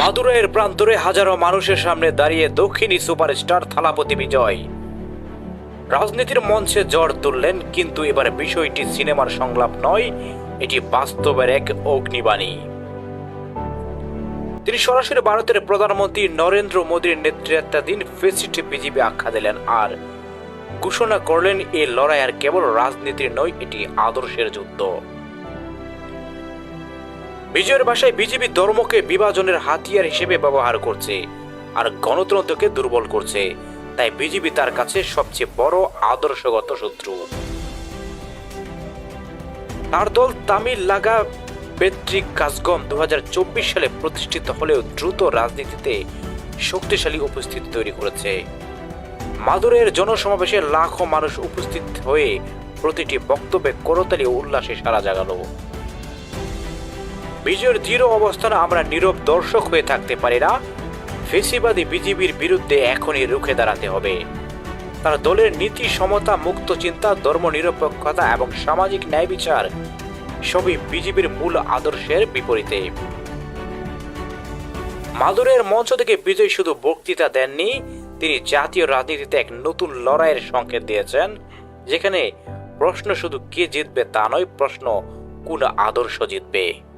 মাদুরাইয়ের প্রান্তরে হাজারো মানুষের সামনে দাঁড়িয়ে দক্ষিণী সুপারস্টার থালাপতি বিজয়। রাজনীতির মঞ্চে জ্বর তুললেন, কিন্তু এবার বিষয়টি সিনেমার সংলাপ নয়, এটি বাস্তবের এক অগ্নিবাণী। তিনি সরাসরি ভারতের প্রধানমন্ত্রী নরেন্দ্র মোদীর নেতৃত্বাধীন ফেসিস্ট বিজেপি আখ্যা দিলেন আর ঘোষণা করলেন এই লড়াই আর কেবল রাজনীতির নয়, এটি আদর্শের যুদ্ধ। বিজয়ের ভাষায় বিজেপি ধর্মকে বিভাজনের হাতিয়ার হিসেবে ব্যবহার করছে আর গণতন্ত্রকে দুর্বল করছে। তাই বিজেপি তার কাছে সবচেয়ে বড় আদর্শগত শত্রু। তার দল তামিল লাগা বেত্রিক কাজগম দু হাজার চব্বিশ সালে প্রতিষ্ঠিত হলেও দ্রুত রাজনীতিতে শক্তিশালী উপস্থিতি তৈরি করেছে। মাদুরের জনসমাবেশে লাখো মানুষ উপস্থিত হয়ে প্রতিটি বক্তব্যে করতালি উল্লাসে সারা জাগালো। বিজয়ের দৃঢ় অবস্থানে আমরা নীরব দর্শক হয়ে থাকতে পারি না। ফেসিবাদী বিজেপির বিরুদ্ধে এখনই রুখে দাঁড়াতে হবে। তার দলের নীতি, সমতা, মুক্ত চিন্তা, ধর্ম নিরপেক্ষতা এবং সামাজিক ন্যায় বিচার সবই বিজেপির মূল আদর্শের বিপরীতে। মাদুরের মঞ্চ থেকে বিজয় শুধু বক্তৃতা দেননি, তিনি জাতীয় রাজনীতিতে এক নতুন লড়াইয়ের সংকেত দিয়েছেন, যেখানে প্রশ্ন শুধু কে জিতবে তা নয়, প্রশ্ন কোন আদর্শ জিতবে।